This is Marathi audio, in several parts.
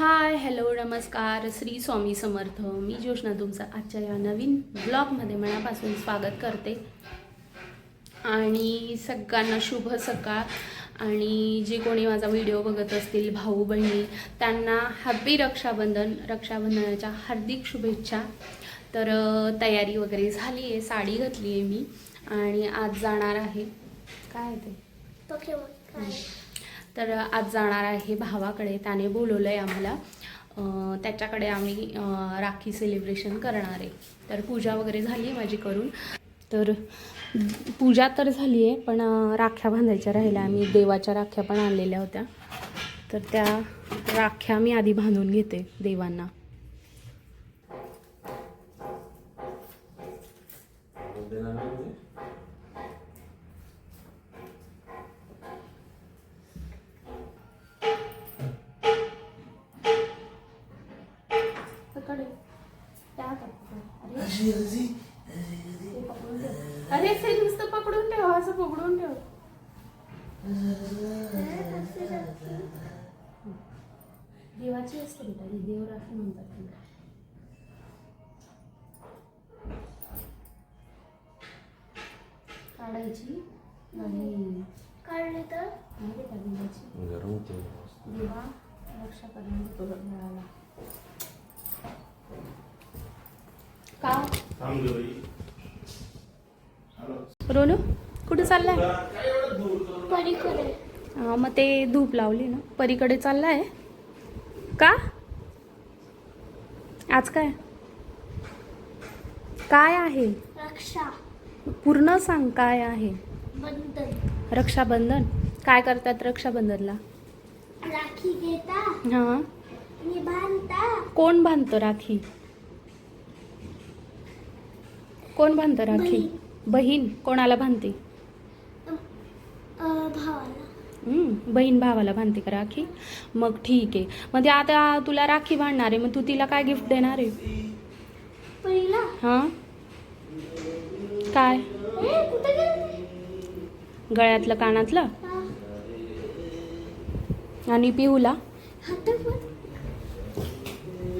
हाय हॅलो नमस्कार श्री स्वामी समर्थ. मी जोशना तुमचं आजच्या या नवीन ब्लॉगमध्ये मनापासून स्वागत करते. आणि सगळ्यांना शुभ सकाळ. आणि जे कोणी माझा व्हिडिओ बघत असतील भाऊ बहिणी त्यांना हॅपी रक्षाबंधन रक्षाबंधनाच्या हार्दिक शुभेच्छा. तर तयारी वगैरे झाली आहे साडी घातली आहे मी. आणि आज जाणार आहे. काय ते? तर आज जाणार आहे भावाकडे. त्याने बोलवलं आहे आम्हाला त्याच्याकडे आम्ही राखी सेलिब्रेशन करणार आहे. तर पूजा वगैरे झाली आहे माझी करून. तर पूजा तर झाली आहे पण राख्या बांधायच्या राहिल्या. आम्ही देवाच्या राख्या पण आणलेल्या होत्या. तर त्या राख्या मी आधी बांधून घेते देवांना. अरे ते नुसतं पकडून ठेव असं पकडून ठेव. देवाची असते बेटा ही देव राखी म्हणतात तिला. काढायची आणि काढले तर? नाही बेटा देवाची. गरम होते. देवा रक्षा करून देतो मिळाला. का? रोनू कुठे चाललाय? हा, मग ते धूप लावली ना परीकडे चाललाय. का? आज काय? काय आहे? रक्षा. पूर्ण सांग काय आहे? बंधन. रक्षाबंधन? काय करतात रक्षाबंधनला? राखी घेता हां. कोण बांधतं राखी? कोण बांधतं राखी? बहीण. कोणाला बांधते बहीण भावाला बांधते का राखी? मग ठीक आहे. मग ते आता तुला राखी बांधणार आहे मग तू तिला काय गिफ्ट देणार आहे? हां? काय? गळ्यातलं कानातलं? आणि पिहूला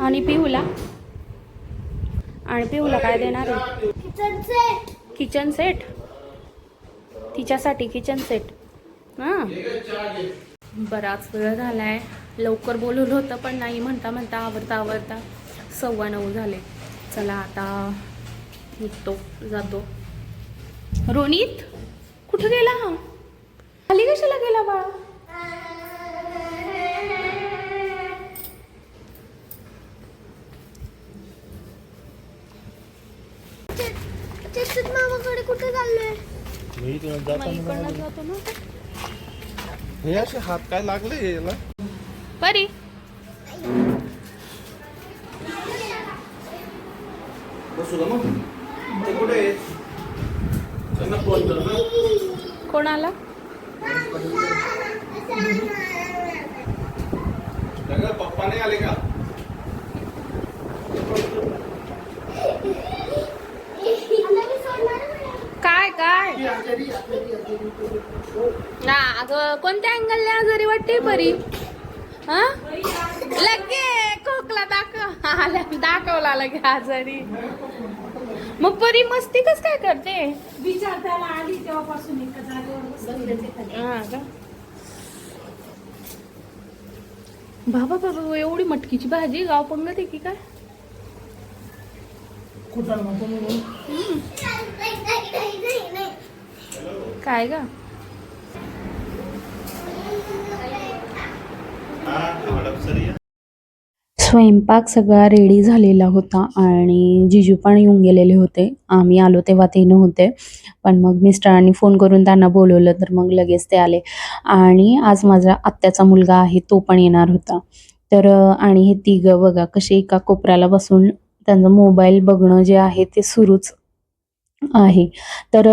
आणि पिहूला आणि पिहूला काय देणार आहे? किचन सेट तिच्यासाठी किचन सेट हां. बराच वेळ झालाय. लवकर बोलवलं होतं पण नाही म्हणता म्हणता आवरता आवरता सव्वा नऊ झाले. चला आता निघतो जातो. रोनित कुठं गेला? हा खाली कशाला गेला बाळा? चेतन मामाकडे कुठे चाललोय? मी तुला जाताना जातो ना हे असे हात काय लागले याला? परी. बसू का मग? ते कुठे आहे त्यांना फोन कर ना. कोणाला त्याला पप्पा नाही आले का आता मी सोडणार नाही. काय काय ना अगं कोणत्या अँगलने आजारी वाटते परी. हा? लगे खोकला दाखव. आला दाखवला लगे आजारी. मग परी मस्ती कस काय करते? आली तेव्हापासून एका जागेवर. हा बाबा बाबा एवढी मटकीची भाजी गाव पंगत की काय. काय ग? स्वयंपाक सगळा रेडी झालेला होता आणि जिजू पण येऊन गेलेले होते. आम्ही आलो तेव्हा ते नव्हते. पण मग मिस्टरांनी फोन करून त्यांना बोलवलं तर मग लगेच ते आले. आणि आज माझा आत्याचा मुलगा आहे तो पण येणार होता. तर आणि हे तिघं बघा कसे एका कोपऱ्याला बसून त्यांचं मोबाईल बघणं जे आहे ते सुरूच आहे. तर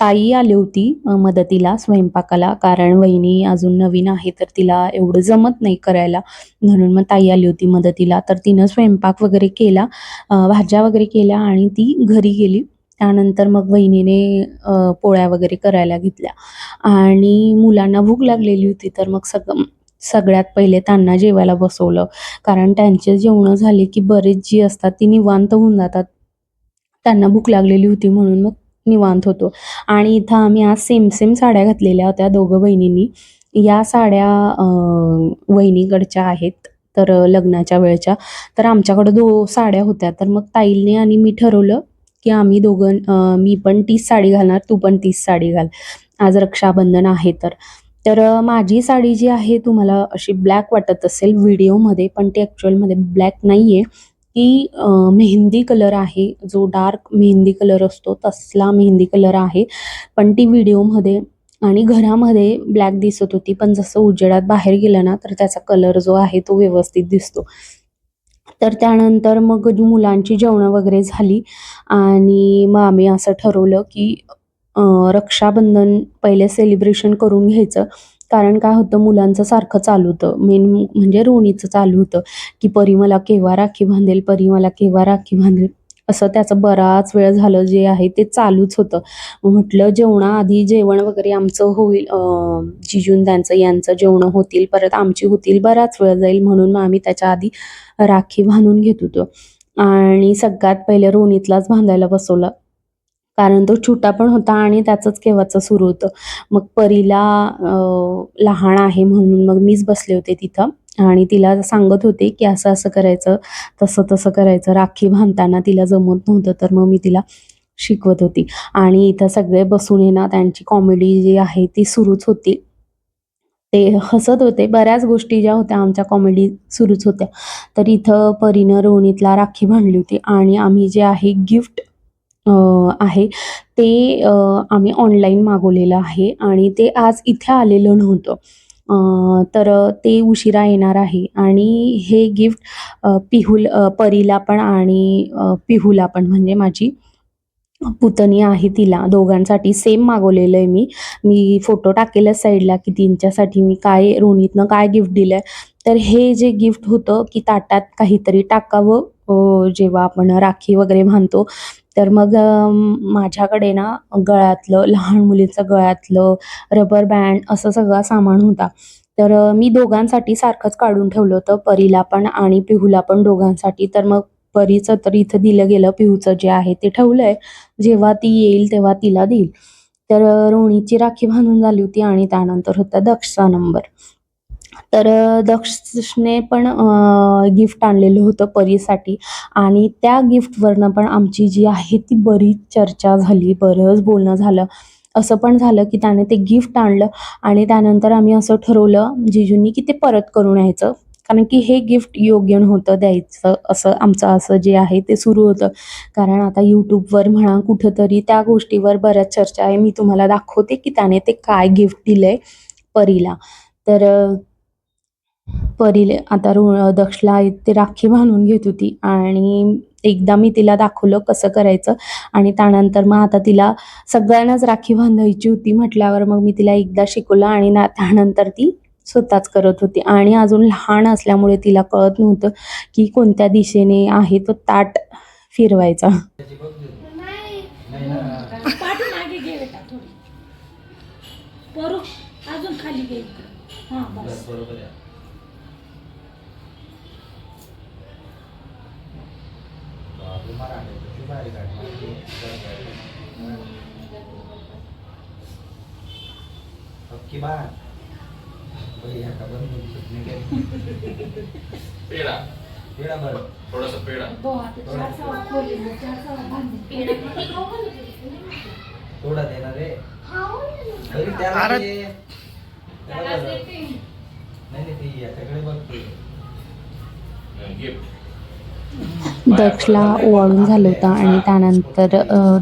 ताई आली होती मदतीला स्वयंपाकाला. कारण वहिनी अजून नवीन आहे तर तिला एवढं जमत नाही करायला. म्हणून मग ताई आली होती मदतीला. तर तिनं स्वयंपाक वगैरे केला भाज्या वगैरे केल्या आणि ती घरी गेली. त्यानंतर मग वहिनीने पोळ्या वगैरे करायला घेतल्या. आणि मुलांना भूक लागलेली होती तर मग सगळं सगळ्यात पहिले त्यांना जेवायला बसवलं. कारण त्यांचे जेवणं झाले की बरेच जी असतात ती निवांत होऊन जातात. त्यांना भूक लागलेली होती म्हणून मग निवांत होतो. आणि इथं आम्ही आज सेम सेम साड्या घातलेल्या होत्या दोघं बहिणींनी. या साड्या वहिनीकडच्या आहेत तर लग्नाच्या वेळच्या. तर आमच्याकडं दो साड्या होत्या. तर मग ताईने आणि मी ठरवलं की आम्ही दोघं मी पण तीच साडी घालणार तू पण तीच साडी घाल. आज रक्षाबंधन आहे तर. तर माझी साडी जी आहे तुम्हाला अशी ब्लॅक वाटत असेल व्हिडिओमध्ये पण ती ॲक्च्युअलमध्ये ब्लॅक नाही आहे की मेहंदी कलर आहे जो डार्क मेहंदी कलर असतो तसला मेहंदी कलर आहे. पण ती व्हिडिओमध्ये आणि घरामध्ये ब्लॅक दिसत होती पण जसं उजेडात बाहेर गेलं ना तर त्याचा कलर जो आहे तो व्यवस्थित दिसतो. तर त्यानंतर मग मुलांची जेवणं वगैरे झाली आणि मग आम्ही असं ठरवलं की रक्षाबंधन पहिले सेलिब्रेशन करून घ्यायचं. कारण काय होतं मुलांचं सारखं चालू होतं. मेन म्हणजे रोणीचं चालू होतं की परी मला केव्हा राखी बांधेल? परी मला केव्हा राखी बांधेल? असं त्याचं बराच वेळ झालं जे आहे ते चालूच होतं. म्हटलं जेवणाआधी जेवण वगैरे आमचं होईल अं, जिजून त्यांचं यांचं जेवणं होतील परत आमची होतील बराच वेळ जाईल म्हणून मग आम्ही त्याच्या आधी राखी बांधून घेत होतो. आणि सगळ्यात पहिले रोनीतलाच बांधायला बसवलं. कारण तो छोटा पण होता आणि त्याचंच केव्हाचं सुरू होतं. मग परीला लहान आहे म्हणून मग मीच बसले होते तिथं. आणि तिला सांगत होते की असं असं करायचं तसं तसं करायचं. राखी बांधताना तिला जमत नव्हतं तर मग मी तिला शिकवत होती. आणि इथं सगळे बसून आहे ना त्यांची कॉमेडी जी आहे ती सुरूच होती. ते हसत होते. बऱ्याच गोष्टी ज्या होत्या आमच्या कॉमेडी सुरूच होत्या. तर इथं परीनं रोणीतला राखी बांधली होती. आणि आम्ही जे आहे गिफ्ट आहे. ते आम्ही ऑनलाईन मागवलेलं आहे आणि ते आज इथे आलेलं नव्हतं. तर ते उशिरा येणार आहे आणि हे गिफ्ट पिहूल परीला पण आणि पिहूला पण म्हणजे माझी पुतणी आहे तिला. दोघांसाठी सेम मागवलेलं आहे मी. मी फोटो टाकेलच साईडला की त्यांच्यासाठी मी काय रोनीतनं काय गिफ्ट दिलं आहे तर हे जे गिफ्ट होतं की ताटात काहीतरी टाकावं जेव्हा आपण राखी वगैरे बांधतो तर मग माझ्याकडे ना गळ्यातलं लहान मुलीचं गळ्यातलं रबर बँड असं सगळं सामान होता. तर मी दोघांसाठी सारखंच काढून ठेवलं होतं परीला पण आणि पिहूला पण दोघांसाठी. तर मग परीचं तर इथं दिलं गेलं पिहूचं जे आहे ते ठेवलं आहे जेव्हा ती येईल तेव्हा तिला देईल. तर रोणीची राखी बांधून झाली होती आणि त्यानंतर होता दक्षचा नंबर तर दक्षने पण गिफ्ट आणलेलं होतं परीसाठी. आणि त्या गिफ्टवरनं पण आमची जी आहे ती बरीच चर्चा झाली. बरंच बोलणं झालं. असं पण झालं की त्याने ते गिफ्ट आणलं आणि त्यानंतर आम्ही असं ठरवलं जिजूंनी की ते परत करून यायचं कारण की हे गिफ्ट योग्य नव्हतं द्यायचं असं आमचं असं जे आहे ते सुरू होतं. कारण आता यूट्यूबवर म्हणा कुठंतरी त्या गोष्टीवर बऱ्याच चर्चा आहे. मी तुम्हाला दाखवते की त्याने ते काय गिफ्ट दिलं आहे परीला. तर परीले आता रो दक्षला ते राखी बांधून घेत होती. आणि एकदा मी तिला दाखवलं कसं करायचं. आणि त्यानंतर मग आता तिला सगळ्यांनाच राखी बांधायची होती म्हटल्यावर मग मी तिला एकदा शिकवलं आणि ना त्यानंतर ती स्वतःच करत होती. आणि अजून लहान असल्यामुळे तिला कळत नव्हतं की कोणत्या दिशेने आहे तो ताट फिरवायचा. अजून खाली बरोबर आहे अबकी बार भैया का बंधू सुटने के पेड़ा. भर थोडासा पेढा दो हात चार सवा खोली चार सवा बांधे थोडा देना रे खाऊ तरी त्याला बरं. नाही ती याच्याकडे बघते गिफ्ट. दक्षला ओवाळून झालं होतं आणि त्यानंतर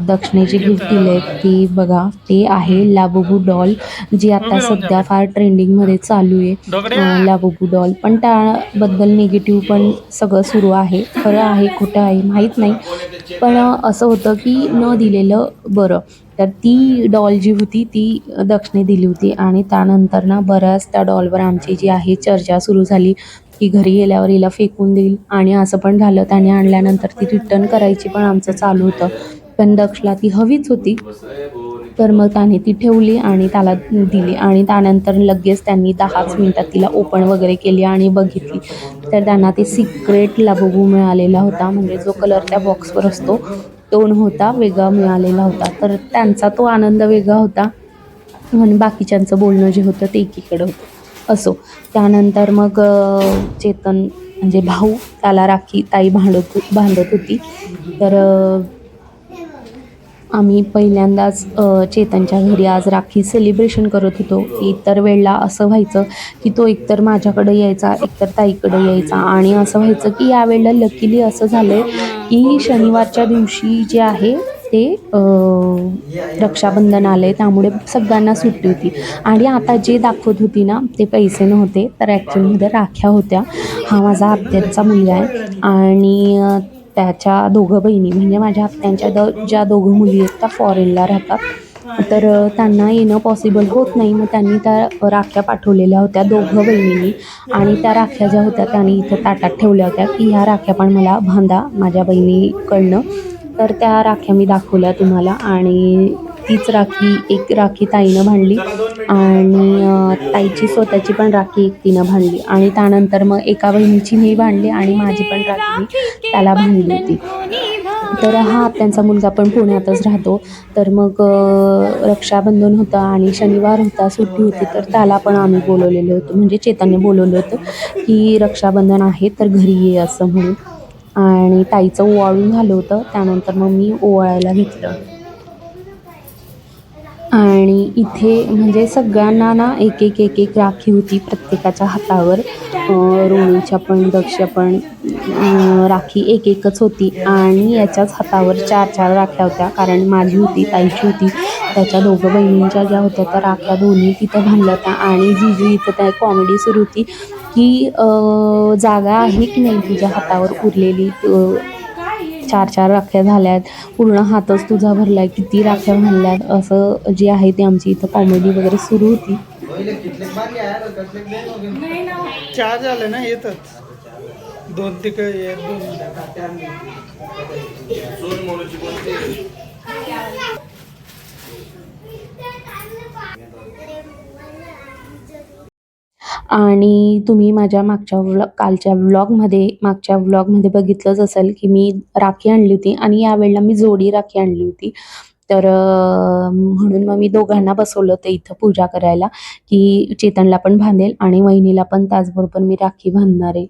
दक्षने जी गिफ्ट दिले ती बघा ते आहे लाबुबू डॉल जी आता सध्या फार ट्रेंडिंगमध्ये चालू आहे. Labubu doll. पण त्याबद्दल निगेटिव्ह पण सगळं सुरू आहे. खरं आहे खोटं आहे माहीत नाही. पण असं होतं की न दिलेलं बरं. तर ती डॉल जी होती ती दक्षने दिली होती. आणि त्यानंतर ना बऱ्याच त्या डॉलवर आमची जी आहे चर्चा सुरू झाली. की घरी गेल्यावर हिला फेकून देईल. आणि असं पण झालं त्याने आणल्यानंतर ती रिटर्न करायची पण आमचं चालू होतं. पण दक्षला ती हवीच होती. तर मग त्याने ती ठेवली आणि त्याला दिली. आणि त्यानंतर लगेच त्यांनी दहाच मिनटात तिला ओपन वगैरे केली आणि बघितली. तर त्यांना ते सिक्रेट लाबोबू मिळालेला होता. म्हणजे जो कलर त्या बॉक्सवर असतो तो होता वेगळा मिळालेला होता. तर त्यांचा तो आनंद वेगळा होता. आणि बाकीच्यांचं बोलणं जे होतं ते एकीकडं होतं. असो. त्यानंतर मग चेतन म्हणजे भाऊ त्याला राखी ताई भांडत बांधत होती. तर आम्ही पहिल्यांदाच चेतनच्या घरी आज राखी सेलिब्रेशन करत होतो. इतर वेळेला असं व्हायचं की तो एकतर माझ्याकडे यायचा एकतर ताईकडे यायचा. आणि असं व्हायचं की यावेळेला लकीली असं झालं आहे की शनिवारच्या दिवशी जे आहे ते रक्षाबंधन आलं आहे त्यामुळे सगळ्यांना सुट्टी होती. आणि आता जे दाखवत होती ना ते पैसे नव्हते तर ॲक्च्युअलमध्ये राख्या होत्या. हा माझा आत्याचा मुलगा आहे. आणि त्याच्या दोघं बहिणी म्हणजे माझ्या आत्यांच्या द ज्या दोघं मुली आहेत त्या फॉरेनला राहतात. तर त्यांना येणं पॉसिबल होत नाही. मग त्यांनी त्या राख्या पाठवलेल्या होत्या दोघं बहिणींनी. आणि त्या राख्या ज्या होत्या त्यांनी इथं ताटात ठेवल्या होत्या. की ह्या राख्या पण मला बांधा माझ्या बहिणीकडनं. तर त्या राख्या मी दाखवल्या तुम्हाला. आणि तीच राखी एक राखी ताईनं भांडली. आणि ताईची स्वतःची पण राखी एक तिनं भांडली. आणि त्यानंतर मग एका बहिणीची मी भांडली आणि माझी पण राखी मी त्याला भांडली होती. तर हा त्यांचा मुलगा पण पुण्यातच राहतो. तर मग रक्षाबंधन होतं आणि शनिवार होता सुट्टी होती तर त्याला पण आम्ही बोलवलेलं होतं. म्हणजे चेतनने बोलवलं होतं की रक्षाबंधन आहे तर घरी ये असं म्हणून. आणि ताईचं ओवाळून झालं होतं. त्यानंतर मग मी ओवाळायला घेतलं. आणि इथे म्हणजे सगळ्यांना ना एक एक एक एक राखी होती प्रत्येकाच्या हातावर. रोणीच्या पण दक्ष पण राखी एक एकच होती. आणि याच्याच हातावर चार चार राख्या होत्या. कारण माझी होती ताईची होती. त्याच्या दोघं बहिणींच्या ज्या होत्या त्या राख्या दोन्ही तिथं बांधल्या होत्या. आणि जिजू इथं त्या कॉमेडी सुरू होती. की जागा आहे की नाही तुझ्या हातावर उरलेली. चार चार राख्या झाल्यात. पूर्ण हातच तुझा भरलाय. किती राख्या भरल्यात? असं जे आहे ते आमची इथं कॉमेडी वगैरे सुरू होती. चार झालं ना येतच दोन तिकडे दोन आणि तुम्ही माझ्या मागच्या व्लॉग कालच्या व्लॉगमध्ये मागच्या व्लॉगमध्ये बघितलंच असेल की मी राखी आणली होती आणि यावेळेला मी जोडी राखी आणली होती. तर म्हणून मग मी दोघांना बसवलं होतं इथं पूजा करायला की चेतनला पण बांधेल आणि वहिनीला पण त्याचबरोबर मी राखी बांधणार. आहे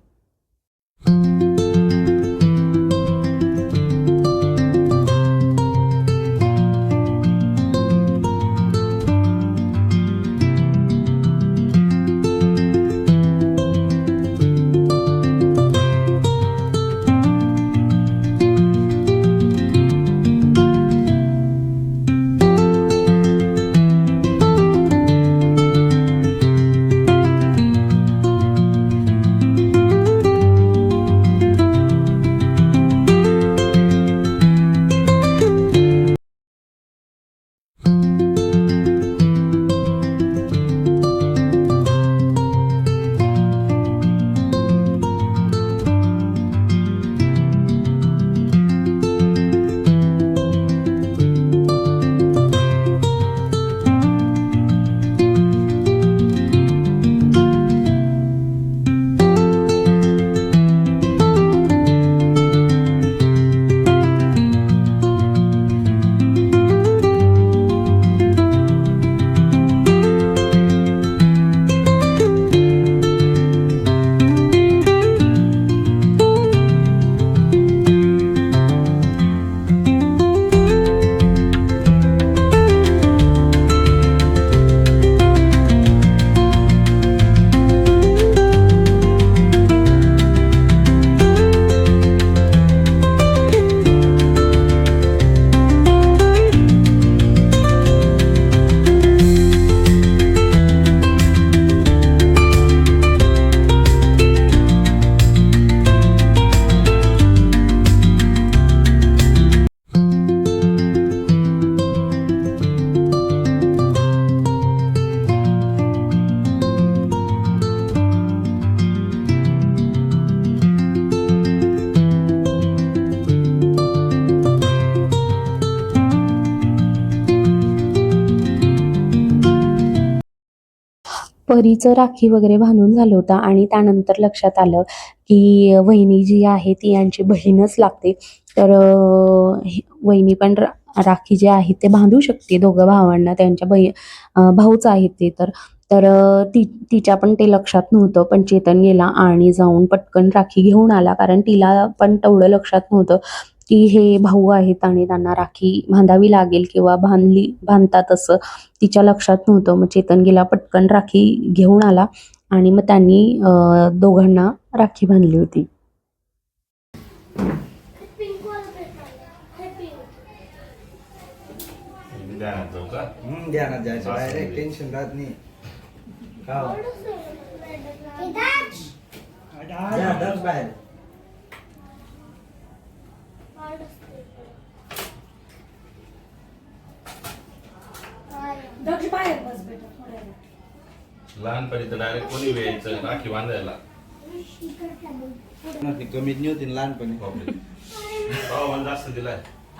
परीचं राखी वगैरे बांधून झालं होतं आणि त्यानंतर लक्षात आलं की वहिनी जी आहे ती यांची बहीणच लागते. तर वहिनी पण रा राखी जे आहे ते बांधू शकते दोघं भावांना त्यांच्या बही भाऊच आहेत ते तर. तर ती तिच्या पण ते लक्षात नव्हतं पण चेतन गेला आणि जाऊन पटकन राखी घेऊन आला कारण तिला पण तेवढं लक्षात नव्हतं. की हे भाऊ आहेत आणि त्यांना राखी बांधावी लागेल किंवा बांधली बांधतात असं तिच्या लक्षात नव्हतं. मग चेतन गेला पटकन राखी घेऊन आला आणि मग त्यांनी दोघांना राखी बांधली होती. टेन्शन राहत नाही. बाहेर. दक्ष बाहेर बस बेटा थोड्या वेळ लहानपणी तर डायरेक्ट कोणी राखी बांधायला. नव्हती कमीत नाही होती ना लहानपणी. बापरे. भाव मला जास्त दिलाय.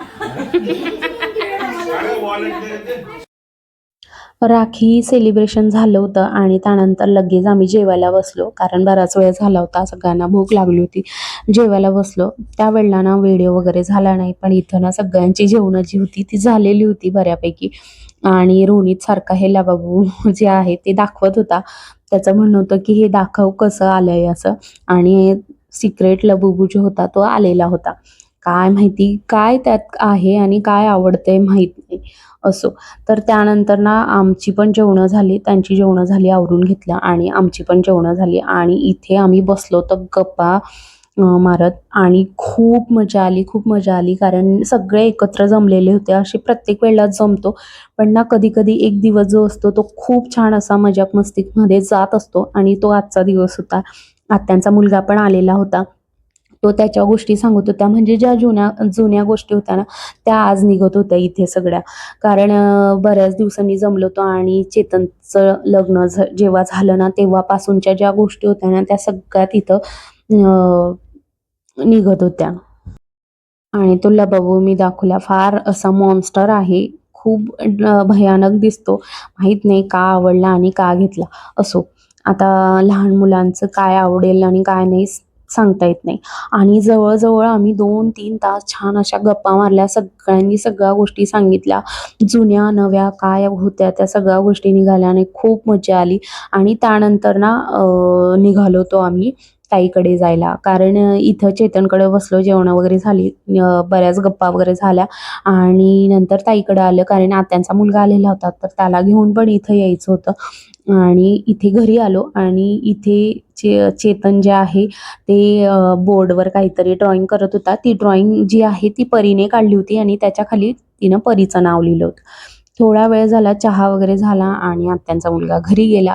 अरे. राखी सेलिब्रेशन झालं होतं आणि त्यानंतर लगेच आम्ही जेवायला बसलो. कारण बराच वेळ झाला होता सगळ्यांना भूक लागली होती. जेवायला बसलो. त्यावेळेला ना व्हिडिओ वगैरे झाला नाही पण इथं ना सगळ्यांची जेवणं जी होती ती झालेली होती बऱ्यापैकी. आणि रोनित सारखा हे लबाबू जे आहे ते दाखवत होता. त्याचं म्हणणं होतं की हे दाखव कसं आलंय असं. आणि सिक्रेट लबुबू जो होता तो आलेला होता. काय माहिती काय त्यात आहे आणि काय आवडते माहीत नाही असो. तर त्यानंतर ना आमची पण जेवणं झाली. त्यांची जेवणं झाली आवरून घेतलं आणि आमची पण जेवणं झाली. आणि इथे आम्ही बसलो तर गप्पा मारत आणि खूप मजा आली खूप मजा आली. कारण सगळे एकत्र जमलेले होते. असे प्रत्येक वेळेला जमतो. पण ना कधी कधी एक दिवस जो असतो तो खूप छान असा मजाक मस्तीमध्ये जात असतो आणि तो आजचा दिवस होता. आत्यांचा मुलगा पण आलेला होता. तो त्याच्या गोष्टी सांगत होता. म्हणजे ज्या जुन्या जुन्या गोष्टी होत्या ना त्या आज निघत होत्या इथे सगळ्या. कारण बऱ्याच दिवसांनी जमलो होतो आणि चेतनचं लग्न झ- जेव्हा झालं ना तेव्हापासूनच्या ज्या गोष्टी होत्या ना त्या सगळ्या तिथं निघत होत्या. आणि तो लबाबू मी दाखवला फार असा मॉन्स्टर आहे. खूप भयानक दिसतो. माहीत नाही का आवडला आणि का घेतला असो. आता लहान मुलांचं काय आवडेल आणि काय नाही सांगता येत नाही. आणि जवळजवळ आम्ही दोन तीन तास छान अशा गप्पा मारल्या. सगळ्यांनी सगळ्या गोष्टी सांगितल्या. जुन्या नव्या काय होत्या त्या सगळ्या गोष्टी निघाल्या आणि खूप मजा आली. आणि त्यानंतर ना निघालो होतो आम्ही. ताईकडे जायला. कारण इथं चेतनकडे बसलो जेवण वगैरे झाली बऱ्याच गप्पा वगैरे झाल्या. आणि नंतर ताईकडे आलं कारण आत्यांचा मुलगा आलेला होता. तर त्याला घेऊन पण इथं यायचं होतं. आणि इथे घरी आलो. आणि इथे चे चेतन जे आहे ते बोर्डवर काहीतरी ड्रॉइंग करत होता. ती ड्रॉइंग जी आहे ती परीने काढली होती. आणि त्याच्याखाली तिनं परीचं नाव लिहिलं होतं. थोडा वेळ झाला चहा वगैरे झाला. आणि आत्यांचा मुलगा घरी गेला.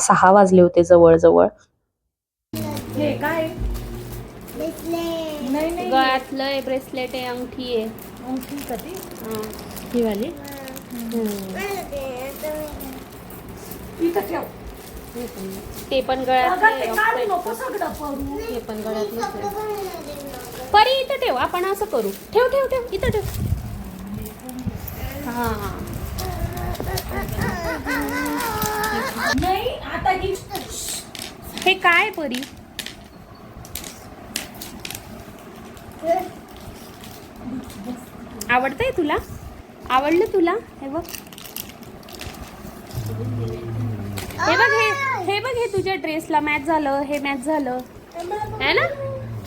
सहा वाजले होते जवळजवळ. हे काय? नाही नाही गळ्यातलं ब्रेसलेट आहे अंगठी आहे. अंगठी का ती हा. ही. वाली इथं ठेव. ते पण अगं, ते आहे. हे पण आहे. परी इथं ठेव. आपण असं करू. ठेव ठेव ठेव. इथं ठेव. हा. नाही आता ही हे काय परी? आवडतंय तुला? आवडलं तुला? हे बघ. हे बघ हे हे बघ हे तुझ्या ड्रेसला मॅच झालं हे मॅच झालं. है ना?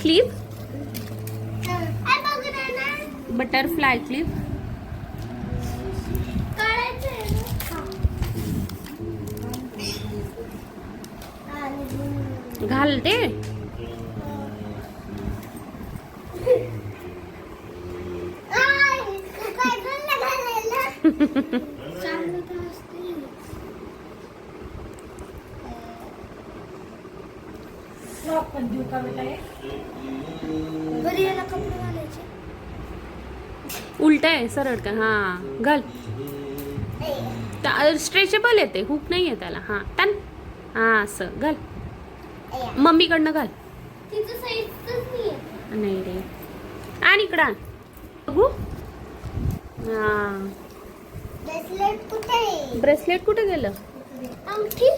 क्लिप बटरफ्लाय क्लिप घालते पण देऊ का बेटा हे? उलट आहे सरळ का हां घाल. स्ट्रेचेबल येते हुक नाही आहे त्याला. हां टन. हां असं घाल. मम्मीकडनं घाल. नाही रे. आणि इकडं आण. बघू. हां. ब्रेसलेट कुठे गेलं?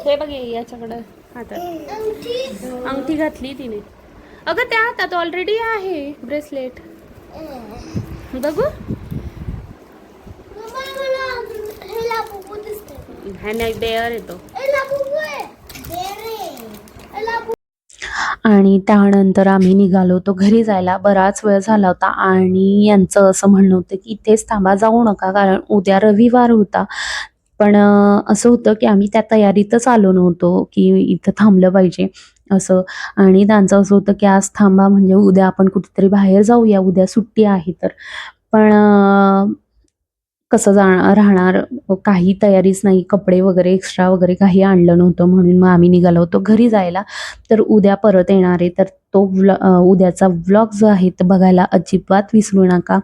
हे बघ याच्याकडं. हातात. अंगठी? घातली तिने. अगं त्या हातात ऑलरेडी आहे ब्रेसलेट. बघू. हा नाही बेअर येतो. आणि त्यानंतर आम्ही निघालो होतो. घरी जायला बराच वेळ झाला होता आणि यांचं असं म्हणणं होतं की इथेच थांबा जाऊ नका कारण उद्या रविवार होता. पण असं होतं की आम्ही त्या तयारीतच आलो नव्हतो की इथं थांबलं पाहिजे असं. आणि त्यांचं असं होतं की आज थांबा म्हणजे उद्या आपण कुठेतरी बाहेर जाऊया उद्या सुट्टी आहे तर. पण कसं जा राहणार? काही तयारीच नाही कपडे वगैरे एक्स्ट्रा वगैरे काही आणलं नव्हतं म्हणून मग आम्ही निघालो होतो घरी जायला. तर उद्या परत येणार आहे. तर तो व्ल उद्याचा व्लॉग जो आहे तो बघायला अजिबात विसरू नका.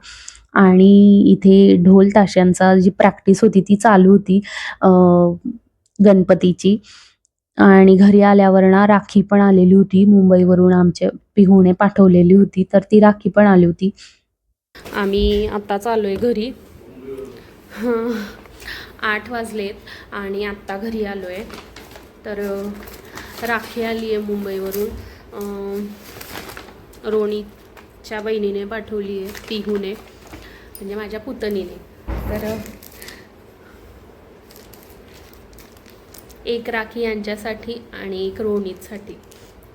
आणि इथे ढोल ताशांचा जी प्रॅक्टिस होती ती चालू होती गणपतीची. आणि घरी आल्यावर ना राखी पण आलेली होती. मुंबईवरून आमच्या पिहूने पाठवलेली होती. तर ती राखी पण आली होती. आम्ही आत्ताच आलो आहे घरी. आठ वाजलेत आणि आत्ता घरी आलो आहे तर राखी आली आहे मुंबईवरून रोणीच्या बहिणीने पाठवली आहे तिहूने म्हणजे माझ्या पुतणीने. तर एक राखी यांच्यासाठी आणि एक रोणीतसाठी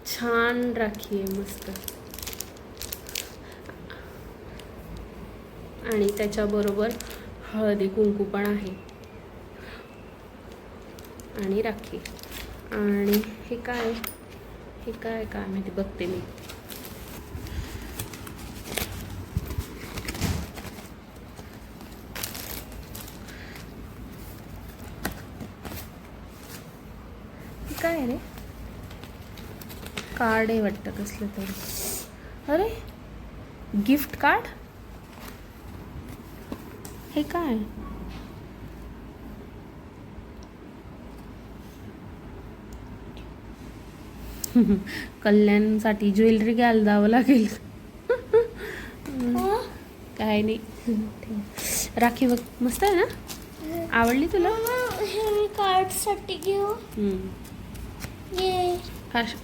छान राखी आहे मस्त. आणि त्याच्याबरोबर हळदी कुंकू पण आहे. आणि राखी. आणि हे काय? हे काय काय माहिती? बघते मी. हे काय आहे रे? कार्ड आहे वाटतं कसलं तरी. अरे गिफ्ट कार्ड हे काय? कल्याणसाठी ज्वेलरी घ्यायला जावं लागेल. काय नाही. राखी बघ मस्त आहे ना? आवडली तुला? कार्डसाठी घेऊ.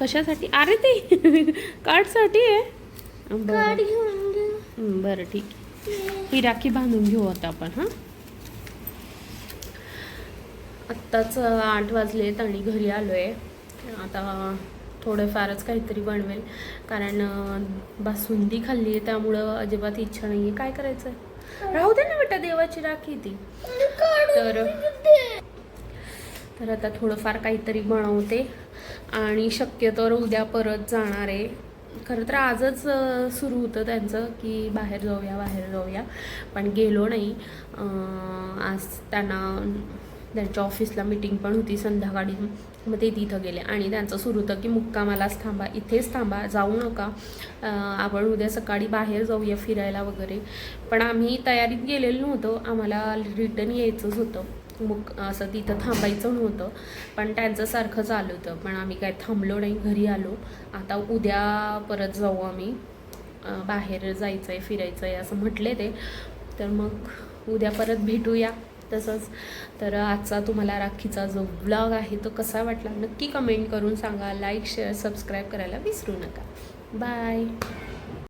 कशासाठी? अरे ते कार्डसाठी आहे. बरं ठीक आहे. ही राखी बांधून घेऊ आता आपण हां? आत्ताच आठ आठ वाजलेत आणि घरी आलो आहे आता थोडंफारच काहीतरी बनवेल. कारण बासुंदी खाल्ली आहे त्यामुळं अजिबात इच्छा नाही आहे काय करायचं राहू दे ना बेटा देवाची राखी ती. तर तर आता थोडंफार काहीतरी बनवते. आणि शक्यतोवर उद्या परत जाणार आहे. खरं तर आजच सुरू होतं त्यांचं की बाहेर जाऊया बाहेर जाऊया. पण गेलो नाही. आज त्यांना त्यांच्या ऑफिसला मिटिंग पण होती संध्याकाळी. मग ते तिथं गेले. आणि त्यांचं सुरू होतं की मुक्कामालाच थांबा. इथेच थांबा. जाऊ नका. आपण उद्या सकाळी बाहेर जाऊया फिरायला वगैरे. पण आम्ही तयारीत गेलेलो नव्हतो. आम्हाला रिटर्न यायचंच होतं. मग असं तिथं थांबायचं नव्हतं. पण त्यांचं सारखं चालू होतं. पण आम्ही काय थांबलो नाही घरी आलो. आता उद्या परत जाऊ आम्ही. बाहेर जायचं आहे फिरायचं आहे असं म्हटले ते. तर मग उद्या परत भेटूया तसंच. तर आजचा तुम्हाला राखीचा जो ब्लॉग आहे तो कसा वाटला? नक्की कमेंट करून सांगा. लाईक शेअर सबस्क्राईब करायला विसरू नका. बाय